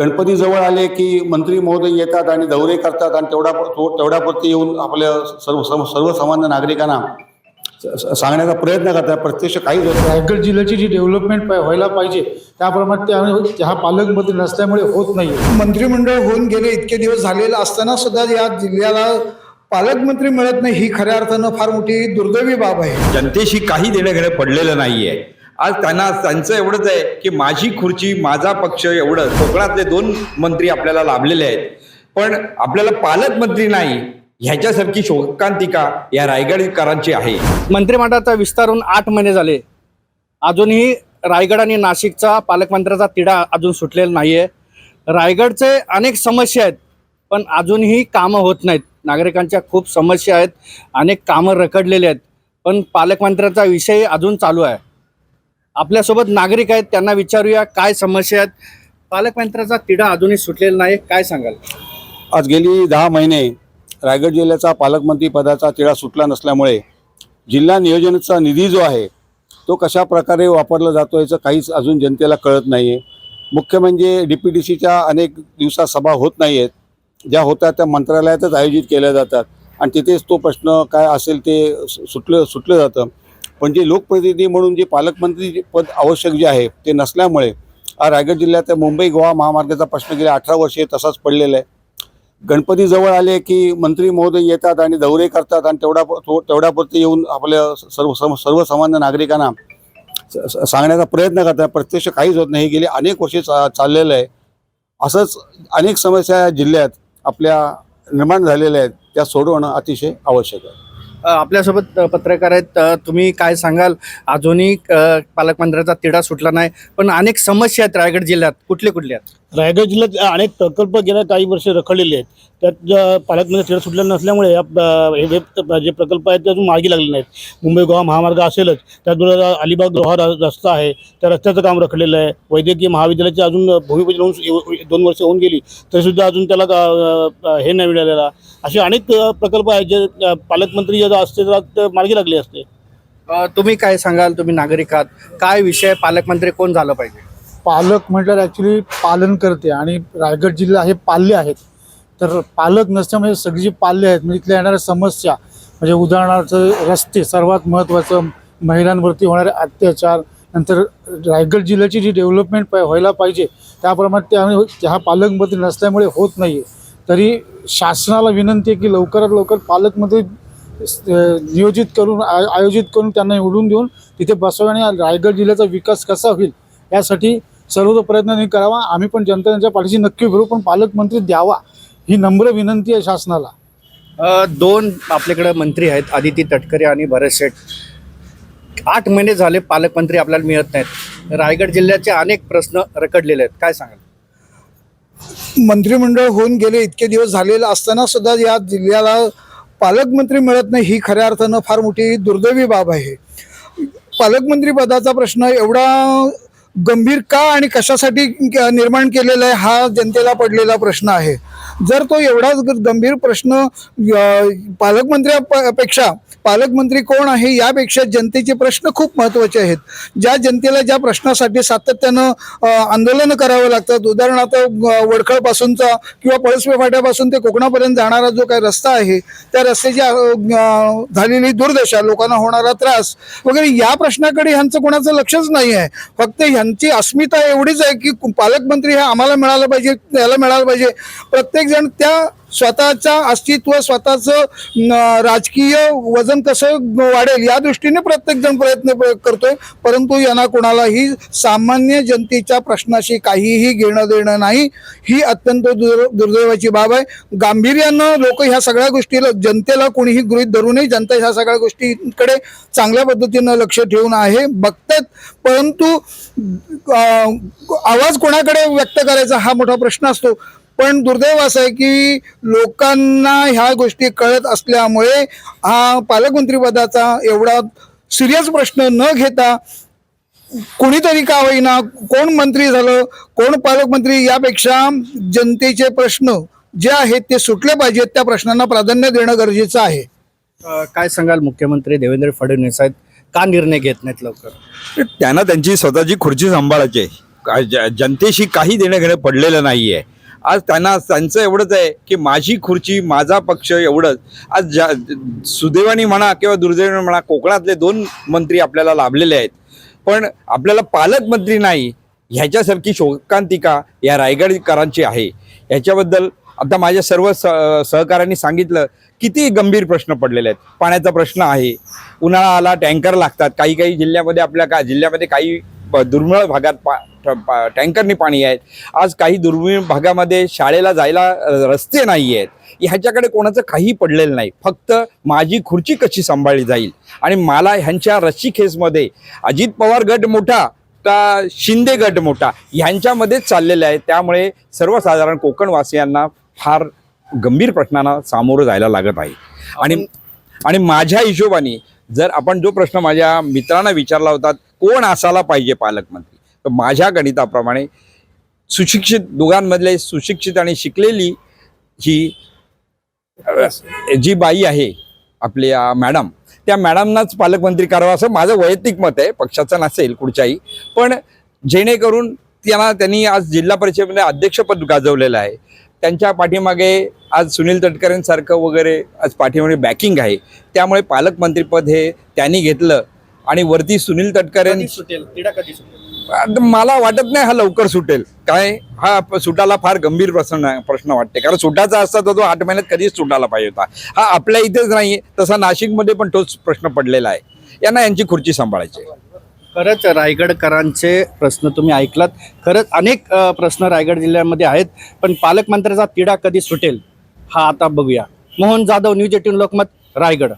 गणपती जवळ आले की मंत्री महोदय येतात आणि दौरे करतात आणि तेवढा तेवढ्यापुरती येऊन आपल्या सर्व सर्व सर्वसामान्य नागरिकांना सांगण्याचा प्रयत्न करतात. प्रत्यक्ष नाही. रायगड जिल्ह्याची जी डेव्हलपमेंट पाय- व्हायला पाहिजे त्याप्रमाणे त्या हा पालकमंत्री नसल्यामुळे होत नाही. मंत्रिमंडळ होऊन गेले इतके दिवस झालेलं असताना सुद्धा या जिल्ह्याला पालकमंत्री मिळत नाही ही खऱ्या अर्थानं फार मोठी दुर्दैवी बाब आहे. जनतेशी काही देणं घेणं पडलेलं नाहीये. आज त्यांना त्यांचं एवढंच आहे की माझी खुर्ची माझा पक्ष एवढं कोकणातले दोन मंत्री आपल्याला लाभलेले आहेत. पण आपल्याला पालकमंत्री नाही ह्याच्यासारखी शोकांतिका या रायगडकरांची आहे. मंत्रिमंडळाचा विस्तार होऊन आठ महिने झाले. अजूनही रायगड आणि नाशिकचा पालकमंत्र्याचा तिढा अजून सुटलेला नाही आहे रायगडचे अनेक समस्या आहेत पण अजूनही कामं होत नाहीत. नागरिकांच्या खूप समस्या आहेत अनेक कामं रखडलेली आहेत पण पालकमंत्र्याचा विषय अजून चालू आहे. आपल्यासोबत नागरिक आहेत त्यांना विचारूया काय समस्या आहेत. पालकमंत्र्याचा तिढा अजूनही सुटलेला नाही. काय सांगाल? आज गेली दहा महिने रायगड जिल्ह्याचा पालकमंत्री पदाचा तिढा सुटला नसल्यामुळे जिल्हा नियोजनाचा निधी जो आहे तो कशा प्रकारे वापरला जातो याचं काहीच अजून जनतेला कळत नाही आहे मुख्य म्हणजे डी पी डी सीच्या अनेक दिवसात सभा होत नाही आहेत ज्या होत्या त्या मंत्रालयातच आयोजित केल्या जातात. आणि तिथेच तो प्रश्न काय असेल ते सुटलं सुटलं जातं. पण जे लोकप्रतिनिधी म्हणून जे पालकमंत्री पद आवश्यक जे आहे ते नसल्यामुळे रायगड जिल्ह्यात मुंबई गोवा महामार्गाचा प्रश्न गेल्या अठरा वर्षे तसाच पडलेला आहे. गणपती जवळ आले की मंत्री महोदय येतात आणि दौरे करतात आणि तेवढा तेवढ्यापुरते येऊन आपल्या सर्व सर्वसामान्य नागरिकांना स- सांगण्याचा प्रयत्न करतात. प्रत्यक्ष काहीच होत नाही. गेले अनेक वर्षे चा चाललेलं आहे. असंच अनेक समस्या या जिल्ह्यात आपल्या निर्माण झालेल्या आहेत. त्या सोडवणं अतिशय आवश्यक आहे. आपल्यासोबत पत्रकार आहेत. तुम्ही काय सांगाल? अजूनही पालकमंत्र्याचा तिढा सुटला नाही. पण अनेक समस्या आहेत रायगड जिल्ह्यात. कुठले कुठले आहेत? रायगड जिल्ह्यात अनेक प्रकल्प गेल्या काही वर्ष रखडलेले आहेत. त्यात ज- पालकमंत्री तिढा सुटला नसल्यामुळे या हे जे- जे प्रकल्प आहेत ते अजून मार्गी लागले नाहीत. मुंबई गोवा महामार्ग असेलच त्याचबरोबर अलिबाग रोहा र- रस्ता आहे त्या रस्त्याचं काम रखडलेलं आहे. वैद्यकीय महाविद्यालयाची अजून भूमिपूजन होऊन दोन वर्ष होऊन गेली तरीसुद्धा अजून त्याला हे नाही मिळालेला. असे अनेक प्रकल्प आहेत जे पालकमंत्री जर असते तर मार्गी लागले असते. तुम्ही काय सांगाल? तुम्ही नागरिक आहात. काय विषय? पालकमंत्री कोण झालं पाहिजे? पालक म्हटल्यावर ॲक्च्युली पालन करते आणि रायगड जिल्हा हे पाल्य आहेत. तर पालक नसल्यामुळे सगळी जी पाल्य आहेत म्हणजे इथल्या येणाऱ्या समस्या म्हणजे उदाहरणार्थ रस्ते सर्वात महत्त्वाचं महिलांवरती होणारे अत्याचार नंतर रायगड जिल्ह्याची जी डेव्हलपमेंट पाय व्हायला पाहिजे त्याप्रमाणे त्या ह्या पालकमंत्री नसल्यामुळे होत नाही आहे तरी शासनाला विनंती आहे की लवकरात लवकर पालकमंत्री नियोजित करून आय- आयोजित करून त्यांना निवडून देऊन तिथे बसवावे आणि रायगड जिल्ह्याचा विकास कसा होईल यासाठी सर्व प्रयत्न करावा. आम्ही पण जनता त्यांच्या पाठीशी नक्की फिरू पण पालकमंत्री द्यावा. ही नम्र विनंती आहे शासनाला. अ, दोन आपल्याकडे मंत्री आहेत आदिती तटकरे आणि भरत शेठ. आठ महिने झाले पालकमंत्री आपल्याला मिळत नाहीत. रायगड जिल्ह्याचे अनेक प्रश्न रखडलेले आहेत. काय सांगाल? मंत्रिमंडळ होऊन गेले इतके दिवस झालेलं असताना सुद्धा या जिल्ह्याला पालकमंत्री मिळत नाही ही खऱ्या अर्थानं फार मोठी दुर्दैवी बाब आहे. पालकमंत्री पदाचा प्रश्न एवढा गंभीर का आणि कशासाठी निर्माण केलेला आहे हा जनतेला पडलेला प्रश्न आहे. जर तो एवढाच गंभीर प्रश्न पालकमंत्र्यापेक्षा पालकमंत्री कोण आहे यापेक्षा जनतेचे प्रश्न खूप महत्त्वाचे आहेत. ज्या जनतेला ज्या प्रश्नासाठी सातत्यानं आंदोलनं करावं लागतात उदाहरणार्थ वडखळपासूनचा किंवा पळसवे फाट्यापासून ते कोकणापर्यंत जाणारा जो काही रस्ता आहे त्या रस्त्याची झालेली दुर्दशा लोकांना होणारा त्रास वगैरे या प्रश्नाकडे ह्यांचं कोणाचं लक्षच नाही आहे. फक्त ह्या त्यांची अस्मिता एवढीच आहे की पालकमंत्री हे आम्हाला मिळालं पाहिजे याला मिळालं पाहिजे. प्रत्येकजण त्या स्वतःचा अस्तित्व स्वतःचं राजकीय वजन कसं वाढेल या दृष्टीने प्रत्येकजण प्रयत्न करतोय. परंतु यांना कोणालाही सामान्य जनतेच्या प्रश्नाशी काहीही घेणं देणं नाही. ही अत्यंत दुर् दुर्दैवाची बाब आहे. गांभीर्यानं लोक ह्या सगळ्या गोष्टीला जनतेला कोणीही गृहीत धरू नये. जनता ह्या सगळ्या गोष्टीकडे चांगल्या पद्धतीनं लक्ष ठेवून आहे बघतात. परंतु आवाज कोणाकडे व्यक्त करायचा हा मोठा प्रश्न असतो. पण दुर्दैव असं आहे की लोकांना ह्या गोष्टी कळत असल्यामुळे हा पालकमंत्री पदाचा एवढा सिरियस प्रश्न न घेता कुणीतरी का होईना कोण मंत्री झालं कोण पालकमंत्री यापेक्षा जनतेचे प्रश्न जे आहेत ते सुटले पाहिजेत त्या प्रश्नांना प्राधान्य देणं गरजेचं आहे. काय सांगाल मुख्यमंत्री देवेंद्र फडणवीस आहेत का निर्णय घेत नाहीत लवकर? त्यांना त्यांची स्वतःची खुर्ची सांभाळायची आहे. जनतेशी काही देणं घेणं पडलेलं नाही आहे आज त्यांना त्यांचं एवढंच आहे की माझी खुर्ची माझा पक्ष एवढंच. आज ज्या सुदैवानी म्हणा किंवा दुर्दैवाने म्हणा कोकणातले दोन मंत्री आपल्याला लाभलेले आहेत. पण आपल्याला पालकमंत्री नाही ह्याच्यासारखी शोकांतिका या रायगडकरांची आहे. ह्याच्याबद्दल आता माझ्या सर्व स सहकाऱ्यांनी सांगितलं किती गंभीर प्रश्न पडलेले आहेत. पाण्याचा प्रश्न आहे उन्हाळा आला टँकर लागतात. काही काही जिल्ह्यामध्ये आपल्या का जिल्ह्यामध्ये काही दुर्मिळ भागात पा- टँकरनी पाणी आहेत आज काही दुर्मिळ भागामध्ये शाळेला जायला रस्ते नाही आहेत. ह्याच्याकडे कोणाचं काही पडलेलं नाही. फक्त माझी खुर्ची कशी सांभाळली जाईल? आणि मला ह्यांच्या रस्सीखेसमध्ये अजित पवार गट मोठा का शिंदे गट मोठा ह्यांच्यामध्येच चाललेलं आहे त्यामुळे सर्वसाधारण कोकणवासियांना फार गंभीर प्रश्नांना सामोरं जायला लागत आहे. आणि आणि माझ्या हिशोबाने जर आपण जो प्रश्न माझ्या मित्रांना विचारला होता कोण असायला पाहिजे पालकमंत्री? माझ्या गणिताप्रमाणे सुशिक्षित दोघांमधले सुशिक्षित आणि शिकलेली ही जी बाई आहे आपल्या मॅडम त्या मॅडमनाच पालकमंत्री करावं असं माझं वैयक्तिक मत आहे पक्षाचं नसेल कुठच्याही. पण जेणेकरून त्यांना त्यांनी आज जिल्हा परिषदेमध्ये अध्यक्षपद गाजवलेलं आहे. त्यांच्या पाठीमागे आज सुनील तटकरेंसारखं वगैरे आज पाठीमागे बॅकिंग आहे. त्यामुळे पालकमंत्रीपद हे त्यांनी घेतलं. आणि वरती सुनील तटकरे मला वाटत नाही हा लवकर सुटेल. काय? हा सुटाला फार गंभीर प्रश्न प्रश्न वाटते. कारण सुटाचा असता तर तो आठ महिन्यात कधीच सुटायला पाहिजे होता. हा आपल्या इथेच नाही तसा नाशिकमध्ये पण तोच प्रश्न पडलेला आहे. यांना यांची खुर्ची सांभाळायची आहे. खरंच रायगडकरांचे प्रश्न तुम्ही ऐकलात. खरंच अनेक प्रश्न रायगड जिल्ह्यामध्ये आहेत पण पालकमंत्र्याचा तिढा कधी सुटेल हा आता बघूया. Mohan Jadhav news eighteen Lokmat Raigad.